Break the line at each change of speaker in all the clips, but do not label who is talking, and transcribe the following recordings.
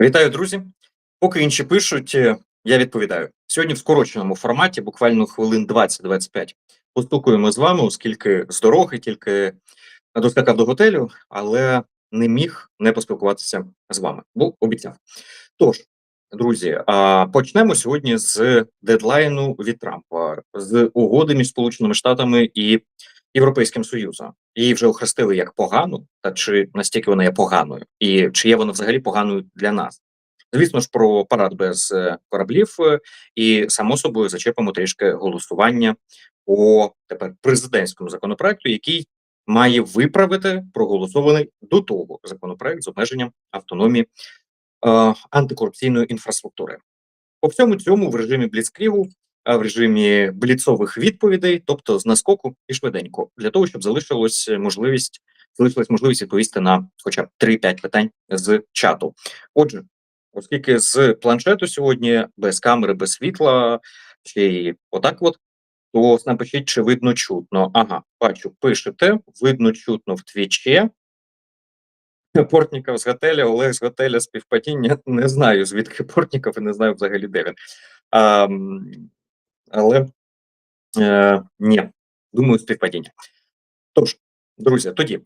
Вітаю, друзі. Поки інші пишуть, е, я відповідаю. Сьогодні в скороченому форматі, буквально хвилин 20-25, постукуємо з вами, оскільки з дороги тільки доскакав до готелю, але не міг не поспілкуватися з вами, бо обіцяв. Тож, друзі, почнемо сьогодні з дедлайну від Трампа, з угоди між Сполученими Штатами і Європейським Союзом. Її вже охрестили як погану, та чи настільки вона є поганою, і чи є вона взагалі поганою для нас? Звісно ж, про парад без е, кораблів, е, і само собою зачепимо трішки голосування по тепер президентському законопроекту, який має виправити проголосований до того законопроект з обмеженням автономії е, антикорупційної інфраструктури. По всьому цьому в режимі бліцкрігу, в режимі бліцових відповідей, тобто з наскоку і швиденько, для того, щоб залишилась можливість залишилась можливість відповісти на хоча б 3-5 питань з чату. Отже, оскільки з планшету сьогодні без камери, без світла, й отак, от то напишіть, чи видно чутно. Ага, бачу, пишете, видно чутно в твічі. Портніков з готеля, Олег з готеля співпадіння. Не знаю, звідки Портніков і не знаю взагалі, де він. А, але е, ні, думаю, співпадіння. Тож, друзі, тоді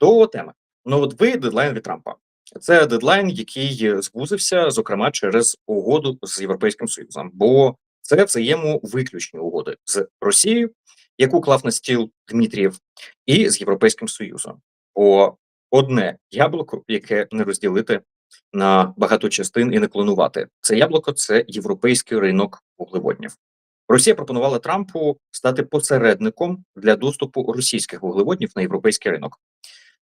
до теми. Ну, от ви дедлайн від Трампа. Це дедлайн, який звузився, зокрема, через угоду з Європейським Союзом, бо це взаємовиключні угоди з Росією, яку клав на стіл Дмитрієв, і з Європейським Союзом. Бо одне яблуко, яке не розділити на багато частин і не клонувати. Це яблуко це європейський ринок вуглеводнів. Росія пропонувала Трампу стати посередником для доступу російських вуглеводнів на європейський ринок.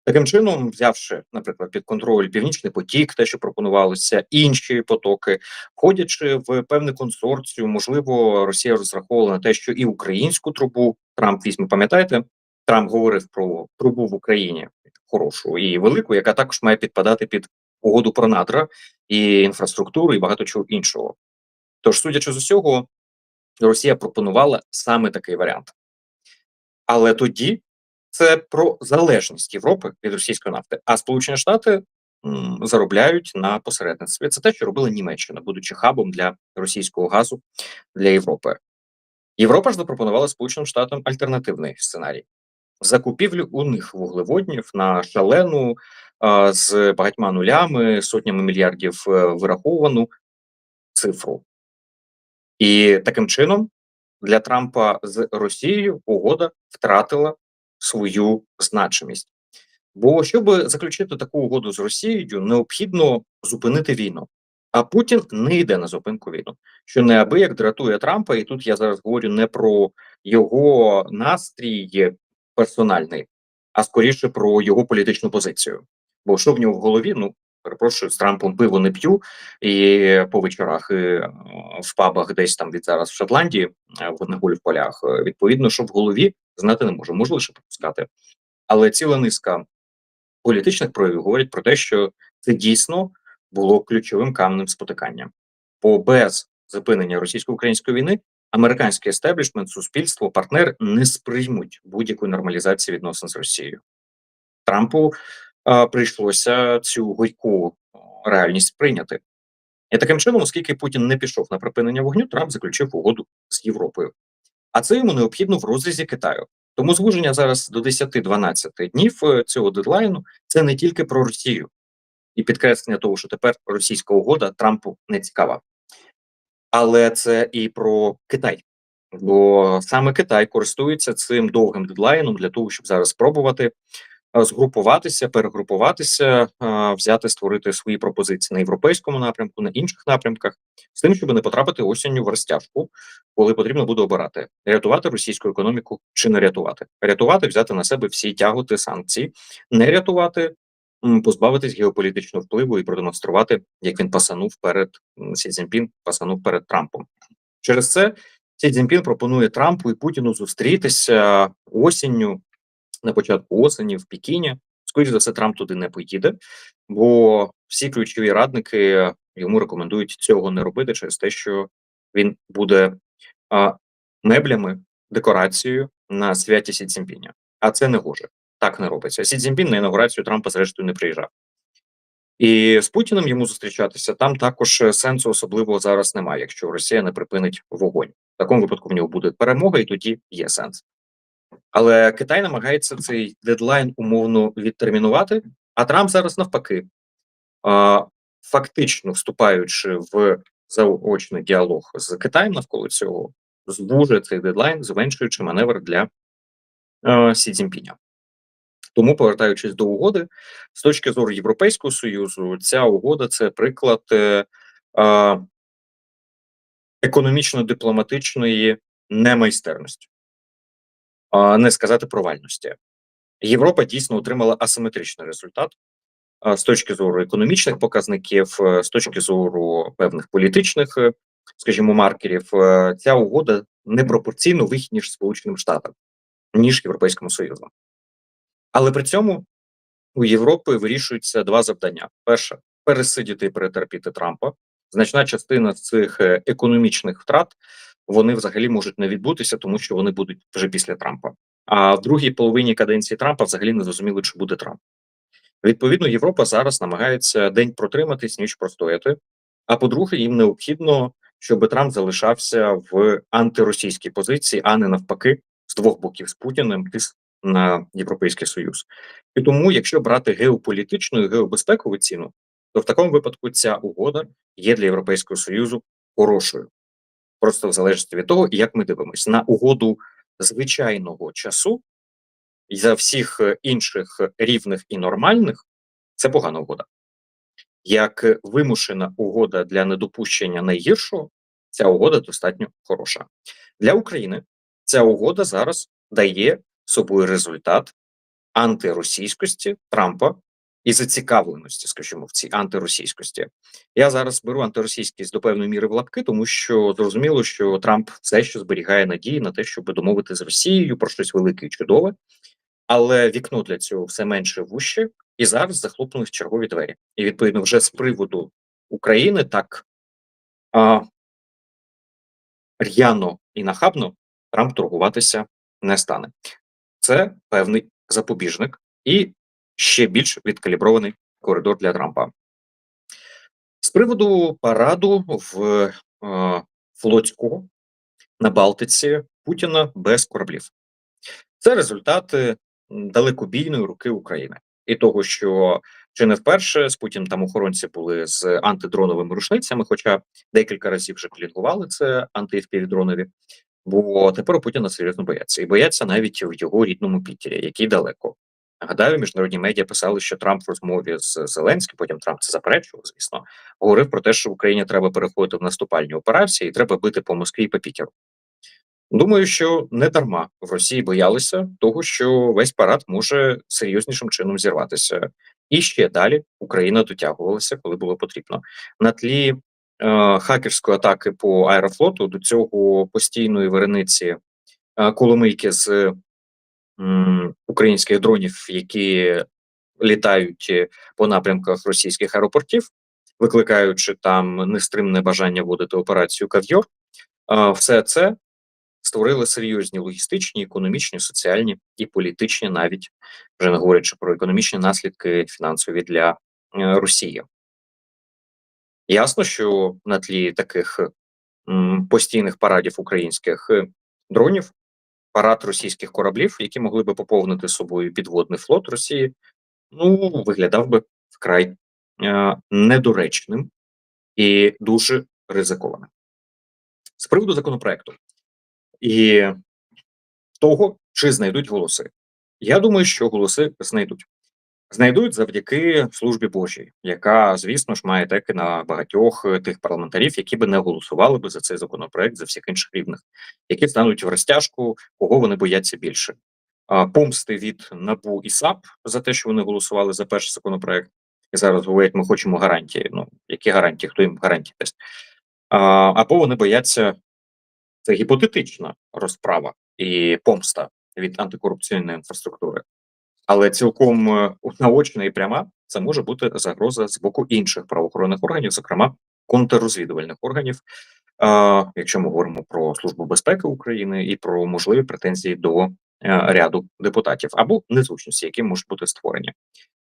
Таким чином, взявши, наприклад, під контроль Північний потік, те, що пропонувалося, інші потоки, входячи в певний консорціум, можливо, Росія розраховувала на те, що і українську трубу Трамп візьме, пам'ятаєте, Трамп говорив про трубу в Україні хорошу і велику, яка також має підпадати під угоду про надра і інфраструктуру, і багато чого іншого. Тож, судячи з усього, Росія пропонувала саме такий варіант. Але тоді це про залежність Європи від російської нафти, а Сполучені Штати заробляють на посередництві. Це те, що робила Німеччина, будучи хабом для російського газу для Європи. Європа ж запропонувала Сполученим Штатам альтернативний сценарій закупівлю у них вуглеводнів на шалену з багатьма нулями, сотнями мільярдів е, вираховану цифру. І таким чином для Трампа з Росією угода втратила свою значимість. Бо щоб заключити таку угоду з Росією, необхідно зупинити війну. А Путін не йде на зупинку війну, що неабияк дратує Трампа, і тут я зараз говорю не про його настрій персональний, а скоріше про його політичну позицію. Бо що в нього в голові? Ну перепрошую, з Трампом пиво не п'ю і по вечорах і в пабах, десь там від зараз в Шотландії, в на в полях. Відповідно, що в голові знати не можу, можу лише пропускати. Але ціла низка політичних проявів говорять про те, що це дійсно було ключовим каменем спотикання, бо без зупинення російсько-української війни американський естеблішмент, суспільство, партнер не сприймуть будь-якої нормалізації відносин з Росією. Трампу прийшлося цю горьку реальність прийняти. І таким чином, оскільки Путін не пішов на припинення вогню, Трамп заключив угоду з Європою. А це йому необхідно в розрізі Китаю. Тому звуження зараз до 10-12 днів е, цього дедлайну це не тільки про Росію і підкреслення того, що тепер російська угода Трампу не цікава, але це і про Китай. Бо саме Китай користується цим довгим дедлайном для того, щоб зараз спробувати згрупуватися, перегрупуватися, взяти, створити свої пропозиції на європейському напрямку, на інших напрямках, з тим, щоб не потрапити осінню в розтяжку, коли потрібно буде обирати рятувати російську економіку чи не рятувати, рятувати, взяти на себе всі тяготи санкцій, не рятувати. Позбавитись геополітичного впливу і продемонструвати, як він пасанув перед Сі Цзіньпін, пасанув перед Трампом. Через це Сі Цзіньпін пропонує Трампу і Путіну зустрітися осінню на початку осені в Пекіні. Скоріше за все, Трамп туди не поїде, бо всі ключові радники йому рекомендують цього не робити через те, що він буде а, меблями, декорацією на святі Сі Цзіньпіня. А це не гоже. Так не робиться. Сі Цзіньпін на інаугурацію Трампа, зрештою, не приїжджав. І з Путіним йому зустрічатися там також сенсу особливого зараз немає, якщо Росія не припинить вогонь. В такому випадку в нього буде перемога, і тоді є сенс. Але Китай намагається цей дедлайн умовно відтермінувати. А Трамп зараз навпаки, фактично вступаючи в заочний діалог з Китаєм навколо цього, звужує цей дедлайн, зменшуючи маневр для Сі Цзіньпіня. Тому, повертаючись до угоди, з точки зору Європейського союзу, ця угода це приклад е, е, економічно-дипломатичної немайстерності, не сказати провальності. Європа дійсно отримала асиметричний результат з точки зору економічних показників, е, з точки зору певних політичних, е, скажімо, маркерів. Е, ця угода непропорційно вигідніше Сполученим Штатам ніж Європейському Союзу. Але при цьому у Європи вирішуються два завдання: перше пересидіти і перетерпіти Трампа. Значна частина цих економічних втрат вони взагалі можуть не відбутися, тому що вони будуть вже після Трампа. А в другій половині каденції Трампа взагалі не зрозуміло, чи буде Трамп. Відповідно, Європа зараз намагається день протриматись, ніч простояти. А по-друге, їм необхідно, щоб Трамп залишався в антиросійській позиції, а не навпаки, з двох боків з Путіним тис на Європейський Союз. І тому, якщо брати геополітичну і геобезпекову ціну, то в такому випадку ця угода є для Європейського Союзу хорошою. Просто в залежності від того, як ми дивимося на угоду звичайного часу і за всіх інших рівних і нормальних, це погана угода. Як вимушена угода для недопущення найгіршого, ця угода достатньо хороша. Для України ця угода зараз дає собою результат антиросійськості Трампа і зацікавленості, скажімо, в цій антиросійськості. Я зараз беру антиросійськість до певної міри в лапки, тому що зрозуміло, що Трамп все ще зберігає надії на те, щоб домовити з Росією про щось велике і чудове, але вікно для цього все менше вуще, і зараз захлопнули чергові двері. І відповідно, вже з приводу України так а, р'яно і нахабно Трамп торгуватися не стане. Це певний запобіжник і ще більш відкалібрований коридор для Трампа. З приводу параду в е, флотського на Балтиці Путіна без кораблів. Це результати далекобійної руки України і того, що чи не вперше з Путіним там охоронці були з антидроновими рушницями, хоча декілька разів вже клінгували це антифпівдронові. Бо тепер Путіна серйозно бояться і бояться навіть в його рідному Пітері, який далеко. Нагадаю, міжнародні медіа писали, що Трамп в розмові з Зеленським, потім Трамп це заперечував, звісно, говорив про те, що Україні треба переходити в наступальні операції і треба бити по Москві і по Пітеру. Думаю, що не дарма в Росії боялися того, що весь парад може серйознішим чином зірватися, і ще далі Україна дотягувалася, коли було потрібно. На тлі Е, хакерської атаки по аерофлоту до цього постійної верениці е, коломийки з українських дронів, які літають по напрямках російських аеропортів, викликаючи там нестримне бажання вводити операцію Кав'йор, е, все це створили серйозні логістичні, економічні, соціальні і політичні, навіть вже не говорячи про економічні наслідки фінансові для Росії. Ясно, що на тлі таких постійних парадів українських е, дронів, парад російських кораблів, які могли би поповнити собою підводний флот Росії, ну виглядав би вкрай е, недоречним і дуже ризикованим. З приводу законопроекту і того, чи знайдуть голоси. Я думаю, що голоси знайдуть знайдуть завдяки службі Божій, яка, звісно ж, має теки на багатьох е, тих парламентарів, які би не голосували би за цей законопроект за всіх інших рівних, які стануть в розтяжку, кого вони бояться більше. Помсти від набу і САП за те, що вони голосували за перший законопроект, і зараз говорять, ми хочемо гарантії. Ну які гарантії? Хто їм гарантії дасть? Або вони бояться це гіпотетична розправа і помста від антикорупційної інфраструктури але цілком е, наочна і пряма це може бути загроза з боку інших правоохоронних органів, зокрема контррозвідувальних органів, якщо ми говоримо про службу безпеки України і про можливі претензії до е, ряду депутатів або незручності, які можуть бути створені.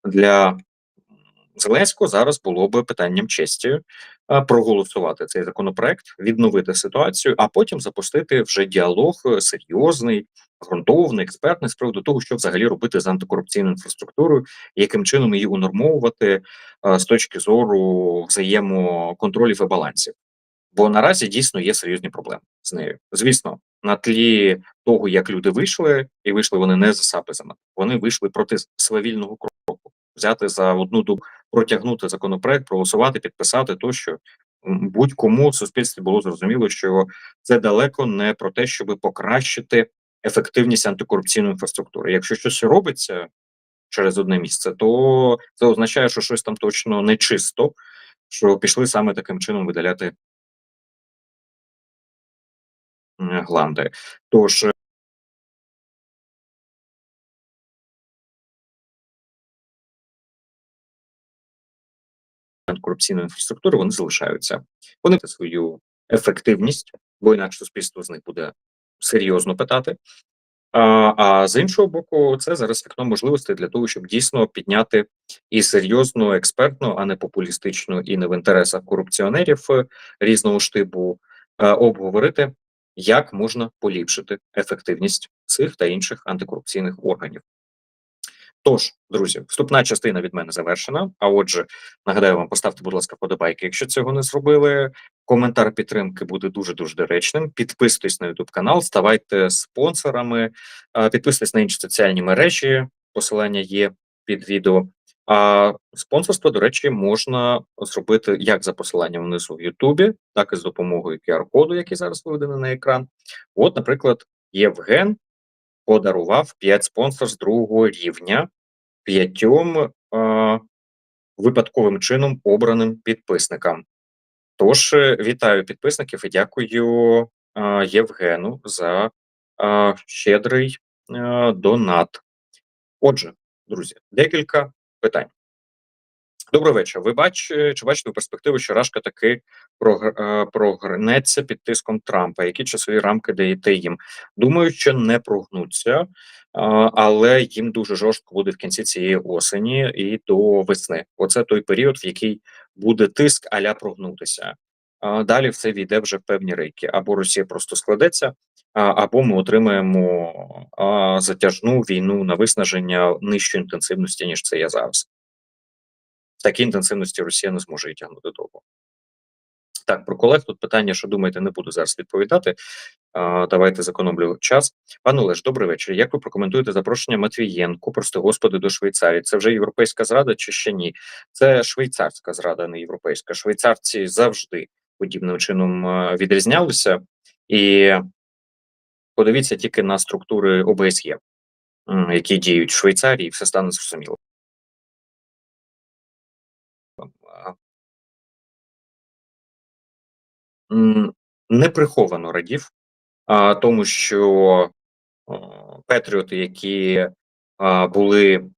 Для Зеленського зараз було би питанням честі проголосувати цей законопроект, відновити ситуацію, а потім запустити вже діалог е, серйозний, ґрунтовний, експертний з приводу того, що взагалі робити з антикорупційною інфраструктурою, яким чином її унормовувати з точки зору взаємоконтролів і балансів. Бо наразі дійсно є серйозні проблеми з нею. Звісно, на тлі того, як люди вийшли, і вийшли вони не за сапизами, вони вийшли проти свавільного кроку, взяти за одну добу, протягнути законопроект, проголосувати, підписати тощо. Будь-кому в суспільстві було зрозуміло, що це далеко не про те, щоб покращити ефективність антикорупційної інфраструктури. Якщо щось робиться через одне місце, то це означає, що щось там точно не чисто, що пішли саме таким чином видаляти гланди. Тож антикорупційної інфраструктури вони залишаються. Вони свою ефективність, бо інакше суспільство з них буде серйозно питати. А, а з іншого боку, це зараз вікно можливостей для того, щоб дійсно підняти і серйозну, експертну, а не популістичну, і не в інтересах корупціонерів е, різного штибу е, обговорити, як можна поліпшити ефективність цих та інших антикорупційних органів. Тож, друзі, вступна частина від мене завершена. А отже, нагадаю вам, поставте, будь ласка, подобайки, якщо цього не зробили. Коментар підтримки буде дуже дуже доречним. Підписуйтесь на YouTube канал, ставайте спонсорами, підписуйтесь на інші соціальні мережі. Посилання є під відео. А спонсорство, до речі, можна зробити як за посиланням внизу в Ютубі, так і з допомогою QR-коду, який зараз виведений на екран. От, наприклад, Євген подарував 5 спонсор з другого рівня п'ятьом е, випадковим чином обраним підписникам. Тож е, вітаю підписників і дякую е, Євгену за е, щедрий е, донат. Отже, друзі, декілька питань. Добрий вечір. Ви бач, е, чи бачите перспективу, що Рашка таки прогнеться під тиском Трампа? Які часові рамки даєте їм? Думаю, що не прогнуться, але їм дуже жорстко буде в кінці цієї осені і до весни. Оце той період, в який буде тиск аля прогнутися. Далі все війде вже в певні рейки. Або Росія просто складеться, або ми отримаємо затяжну війну на виснаження нижчої інтенсивності, ніж це є зараз в такій інтенсивності Росія не зможе її тягнути довго. Так, про колег тут питання, що думаєте, не буду зараз відповідати. Давайте зекономлю час. Пане Олеж, добрий вечір. Як ви прокоментуєте запрошення Матвієнку, прости господи, до Швейцарії? Це вже європейська зрада чи ще ні? Це швейцарська зрада, не європейська. Швейцарці завжди подібним чином е, відрізнялися, і подивіться тільки на структури ОБСЄ, які діють в Швейцарії, і все стане зрозуміло. Неприховано радів, тому що о, патріоти, які були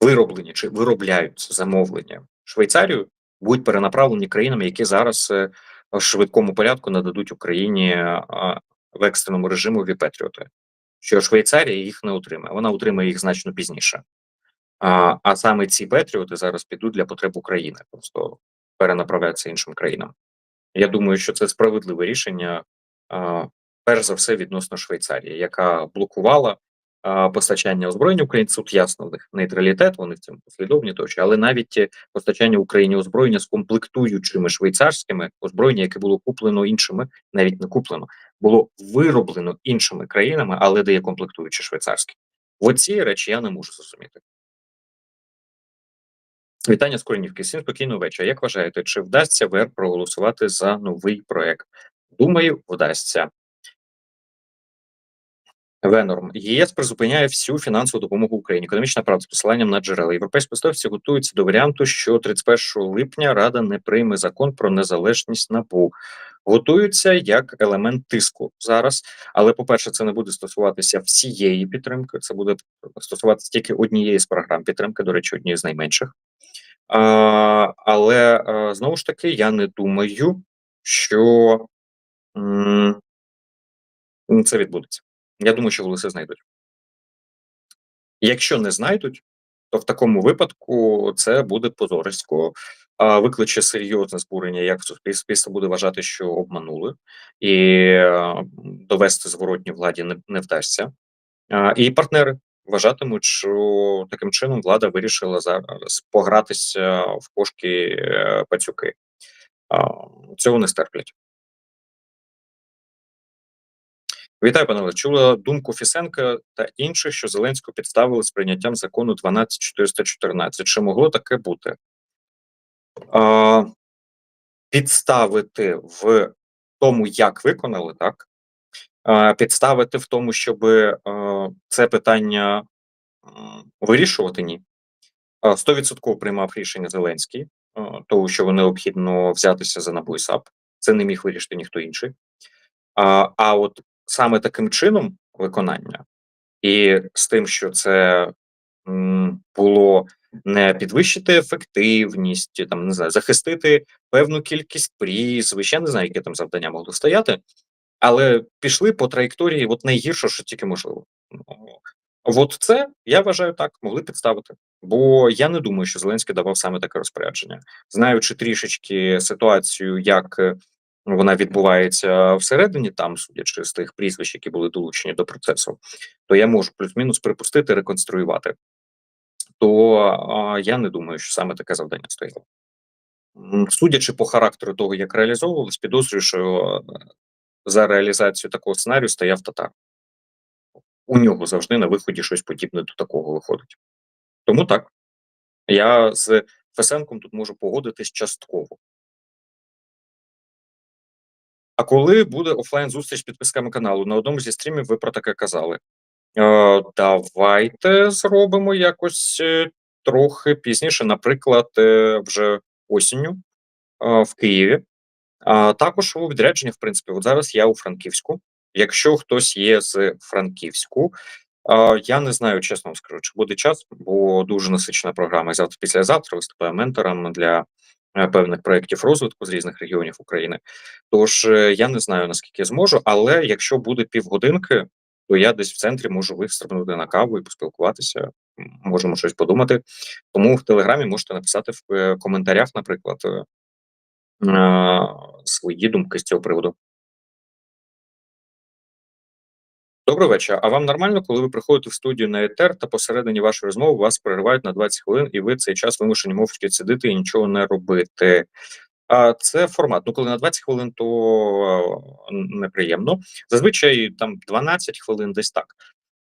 вироблені чи виробляються замовлення Швейцарію, будуть перенаправлені країнами, які зараз е, в швидкому порядку нададуть Україні в екстреному режимові патріоти. Що Швейцарія їх не отримає, вона отримає їх значно пізніше. А, а саме ці патріоти зараз підуть для потреб України, просто перенаправляються іншим країнам. Я думаю, що це справедливе рішення, перш за все, відносно Швейцарії, яка блокувала постачання озброєння Україні. Тут ясно в них нейтралітет, вони в цьому послідовні тощо, але навіть е, постачання Україні озброєння з комплектуючими швейцарськими озброєння, яке було куплено іншими, навіть не куплено, було вироблено іншими країнами, але де є комплектуючі швейцарські. Оці речі я не можу зрозуміти. Вітання з Коренівки. Всім спокійного вечора. Як вважаєте, чи вдасться ВР проголосувати за новий проект? Думаю, вдасться. Венорм ЄС призупиняє всю фінансову допомогу Україні. Економічна правда з посиланням на джерела. Європейські посадовці готуються до варіанту, що 31 липня Рада не прийме закон про незалежність НАБУ. Готуються як елемент тиску зараз. Але, по-перше, це не буде стосуватися всієї підтримки. Це буде стосуватися тільки однієї з програм підтримки, до речі, однієї з найменших. Але знову ж таки, я не думаю, що це відбудеться. Я думаю, що голоси знайдуть. Якщо не знайдуть, то в такому випадку це буде позорисько, викличе серйозне збурення, як суспільство буде вважати, що обманули, і е, довести зворотню владі не, не вдасться. І партнери вважатимуть, що таким чином влада вирішила зараз погратися в кошки е, пацюки. Цього не стерплять. Вітаю, пане Чула думку Фісенка та інших, що Зеленського підставили з прийняттям закону 12414. Чи могло таке бути? Підставити в тому, як виконали, так? А, Підставити в тому, щоб це питання вирішувати ні. 100% приймав рішення Зеленський, того, що необхідно взятися за НАБУ і САП. Це не міг вирішити ніхто інший. А а от саме таким чином виконання, і з тим, що це було не підвищити ефективність, там не знаю, захистити певну кількість прізвищ, я не знаю, яке там завдання могло стояти, але пішли по траєкторії, от найгірше, що тільки можливо. Ну, От це я вважаю так, могли підставити. Бо я не думаю, що Зеленський давав саме таке розпорядження, знаючи трішечки ситуацію, як е, вона відбувається всередині, там судячи з тих прізвищ, які були долучені до процесу, то я можу плюс-мінус припустити, реконструювати. То а, я не думаю, що саме таке завдання стояло. Судячи по характеру того, як реалізовувалось, підозрюю, що е, за реалізацію такого сценарію стояв татар. У нього завжди на виході щось подібне до такого виходить. Тому так. Я з Фесенком тут можу погодитись частково. А коли буде офлайн зустріч з підписками каналу? На одному зі стрімів ви про таке казали. Е, Давайте зробимо якось е, трохи пізніше, наприклад, е, вже осінню е, в Києві. Також у відрядженні, в принципі, от зараз я у Франківську. Якщо хтось є з Франківську, я не знаю, чесно вам скажу, чи буде час, бо дуже насичена програма. Завтра післязавтра виступаю ментором для Е, певних проєктів розвитку з різних регіонів України. Тож е, я не знаю наскільки зможу, але якщо буде півгодинки, то я десь в центрі можу вистрибнути на каву і поспілкуватися. Можемо щось подумати. Тому в телеграмі можете написати в е, коментарях, наприклад, свої думки з цього приводу. Добрий вечір. А вам нормально, коли ви приходите в студію на етер та посередині вашої розмови вас переривають на 20 хвилин, і ви цей час вимушені мовчки сидити і нічого не робити. А це формат. Ну, коли на 20 хвилин, то неприємно. Зазвичай там 12 хвилин, десь так.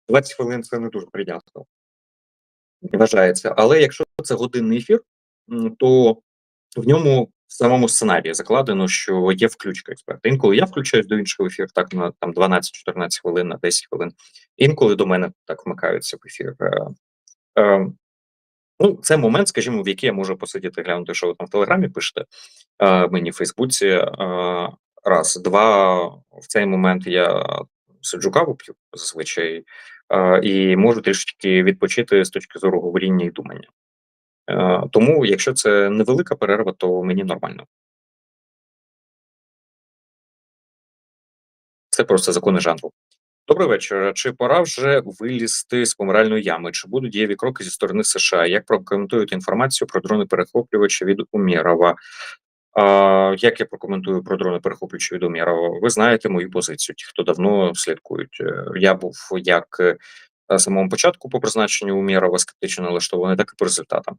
20 хвилин це не дуже приємно. Вважається. Але якщо це годинний ефір, то в ньому самому сценарії закладено, що є включка експерта. Інколи я включаюсь до іншого ефіру, так на там 12-14 хвилин, на 10 хвилин. Інколи до мене так вмикаються в ефір. Е, е, ну, це момент, скажімо, в який я можу посидіти, глянути, що ви там в Телеграмі пишете е, мені в Фейсбуці. Е, раз, два, в цей момент я сиджу каву п'ю зазвичай е, і можу трішечки відпочити з точки зору говоріння і думання. Е, тому, якщо це невелика перерва, то мені нормально. Це просто закони жанру. Добрий вечір. Чи пора вже вилізти з помиральної ями? Чи будуть дієві кроки зі сторони США? Як прокоментуєте інформацію про дрони перехоплювачі від Умєрова? А, Як я прокоментую про дрони перехоплювачі від Умєрова? Ви знаєте мою позицію, ті, хто давно слідкують. Е, я був як самому початку по призначенню Умєрова скептично налаштований, так і по результатам.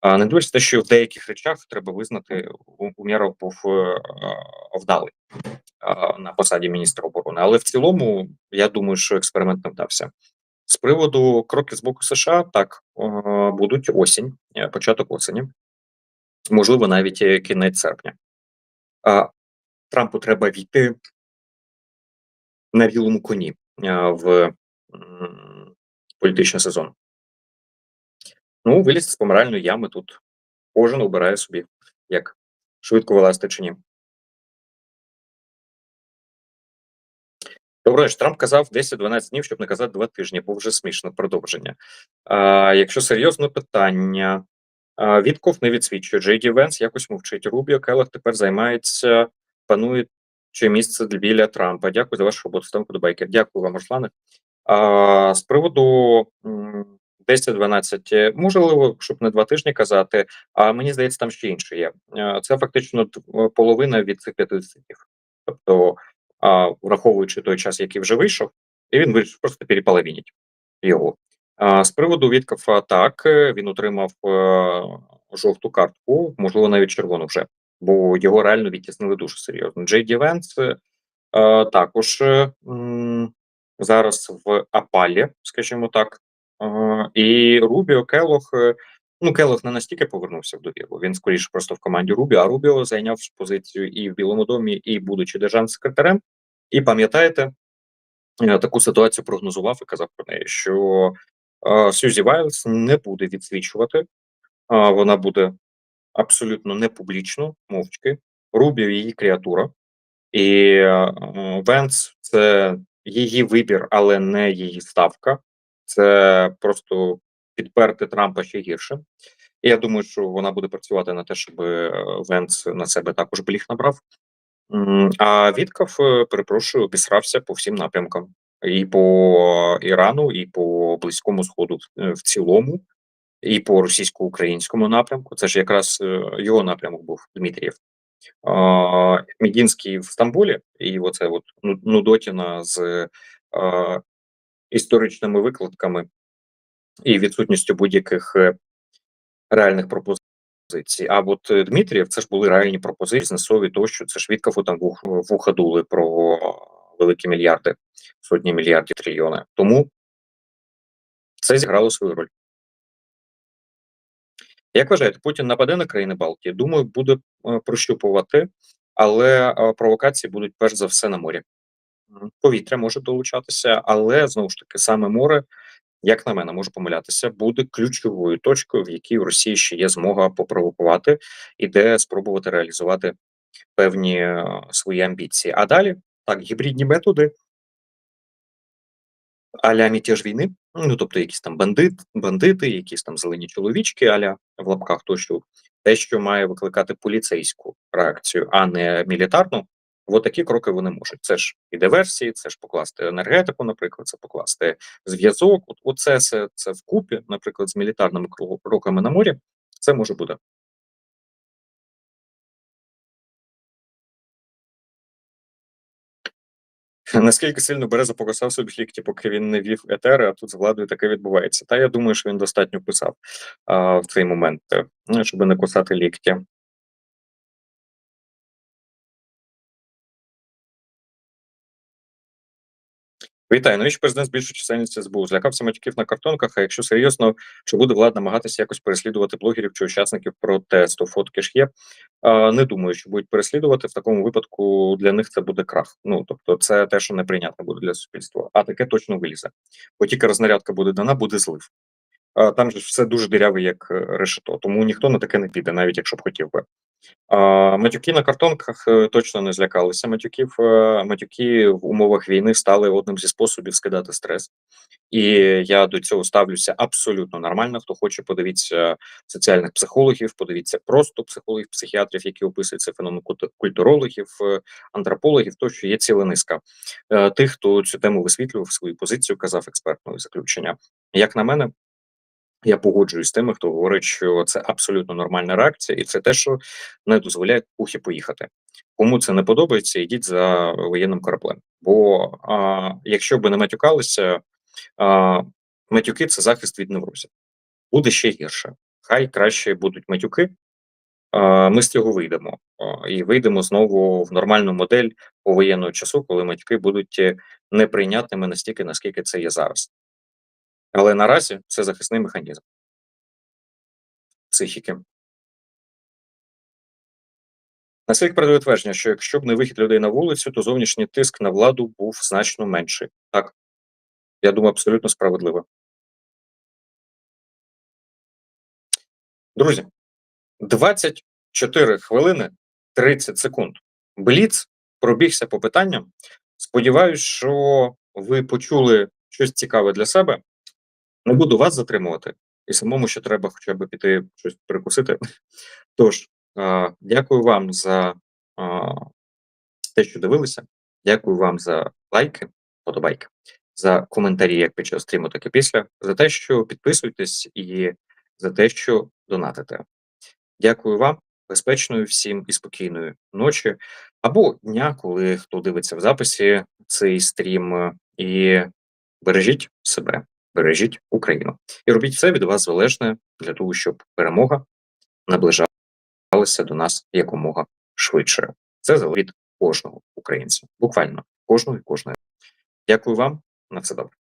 А не дивлюсь те, що в деяких речах треба визнати, Умєров був е, вдалий на посаді міністра оборони. Але в цілому, я думаю, що експеримент не вдався. З приводу кроків з боку США, так будуть осінь, е, початок осені, можливо, навіть кінець серпня. Трампу треба війти на білому коні в політичний сезон. Ну, виліз з помиральної ями тут. Кожен обирає собі, як швидко вилазити чи ні. Добре, Трамп казав 10-12 днів, щоб не казати 2 тижні, бо вже смішно продовження. А, Якщо серйозне питання, а, Вітков не відсвідчує. Джейді Венс якось мовчить. Рубіо Келлах тепер займається, панує чи місце біля Трампа. Дякую за вашу роботу. Ставку до байкер. Дякую вам, Руслане. А, З приводу 10-12, е, можливо, щоб не 2 тижні казати, а мені здається, там ще інше є. Е, це фактично е, половина від цих 50 днів. Тобто, враховуючи той час, який вже вийшов, і він вирішив просто переполовинить його. З приводу Віткофа, так, він отримав, жовту картку, можливо, навіть червону вже, бо його реально відтіснили дуже серйозно. Джей Ді Венс, е, також, зараз в опалі, скажімо так. Е, і Рубіо, Келлог, е, ну, Келлог не настільки повернувся в довіру, він скоріше просто в команді Рубіо, а Рубіо зайняв позицію і в Білому домі, і будучи державним секретарем. І пам'ятаєте, е, таку ситуацію прогнозував і казав про неї, що, е, Сьюзі Вайлз не буде відсвічувати, вона буде абсолютно не публічно, мовчки. Рубіо її креатура, і, Венс це її вибір, але не її ставка. Це просто підперти Трампа ще гірше. І я думаю, що вона буде працювати на те, щоб Венс на себе також бліг набрав. А Вітков, е, перепрошую, обісрався по всім напрямкам: і по Ірану, і по Близькому Сходу в, е, цілому, і по російсько-українському напрямку. Це ж якраз, е, його напрямок був Дмитрієв. А, Медінський в Стамбулі, і оце от Ну Нудотіна з, історичними викладками і відсутністю будь-яких, е, реальних пропозицій. А от Дмитрієв це ж були реальні пропозиції, бізнесові тощо. Це ж Віткофу там вуха дули про великі мільярди, сотні мільярдів, трильйони. Тому це зіграло свою роль. Як вважаєте, Путін нападе на країни Балтії? Думаю, буде, е, прощупувати, але, е, провокації будуть перш за все на морі. Повітря може долучатися, але знову ж таки саме море, як на мене, можу помилятися, буде ключовою точкою, в якій у Росії ще є змога попровокувати і де спробувати реалізувати певні, е, свої амбіції. А далі так, гібридні методи а-ля мятеж війни, ну тобто якісь там бандит, бандити, якісь там зелені чоловічки, а-ля в лапках тощо, те, що має викликати поліцейську реакцію, а не мілітарну. От такі кроки вони можуть. Це ж і диверсії, це ж покласти енергетику, наприклад, це покласти зв'язок. Оце все це вкупі, наприклад, з мілітарними кро кроками на морі. Це може бути. Наскільки сильно Береза покусав собі лікті, поки він не вів етери, а тут з владою таке відбувається. Та я думаю, що він достатньо писав, а, в цей момент, е, ну, не кусати лікті. Вітаю. Навіщо президент збільшує чисельність СБУ? Злякався матюків на картонках. А якщо серйозно, чи буде влада намагатися якось переслідувати блогерів чи учасників протесту? Фотки ж є. А, не думаю, що будуть переслідувати. В такому випадку для них це буде крах. Ну тобто, це те, що неприйнятно буде для суспільства, а таке точно вилізе. Бо тільки рознарядка буде дана, буде злив. Там же все дуже диряве, як е, решето. Тому ніхто на таке не піде, навіть якщо б хотів би. Матюки на картонках е, точно не злякалися матюків. Е, матюки в умовах війни стали одним зі способів скидати стрес, і я до цього ставлюся абсолютно нормально. Хто хоче, подивіться соціальних психологів, подивіться просто психологів, психіатрів, які описують цей феномен культурологів, антропологів, тощо є ціла низка тих, хто цю тему висвітлював свою позицію, казав експертного заключення. Як на мене. Я погоджуюсь з тими, хто говорить, що це абсолютно нормальна реакція, і це те, що не дозволяє пухі поїхати. Кому це не подобається, йдіть за воєнним кораблем. Бо а, якщо би не матюкалися, а, матюки це захист від неврозів. Буде ще гірше. Хай краще будуть матюки. А, ми з цього вийдемо а, і вийдемо знову в нормальну модель повоєнного часу, коли матюки будуть неприйнятними настільки, наскільки це є зараз. Але наразі це захисний механізм. Психіки. Наскільки передає твердження, що якщо б не вихід людей на вулицю, то зовнішній тиск на владу був значно менший. Так, я думаю, абсолютно справедливо. Друзі, 24 хвилини 30 секунд. Бліц пробігся по питанням. Сподіваюсь, що ви почули щось цікаве для себе. Не буду вас затримувати, і самому ще треба хоча б піти щось перекусити. Тож, дякую вам за те, що дивилися. Дякую вам за лайки, подобайки. за коментарі як під час стріму, так і після, за те, що підписуєтесь і за те, що донатите. Дякую вам, безпечної всім і спокійної ночі або дня, коли хто дивиться в записі цей стрім, і бережіть себе, бережіть Україну і робіть все від вас залежне для того, щоб перемога наближалася до нас якомога швидше. Це залежить від кожного українця, буквально кожного і кожної. Дякую вам на все добре.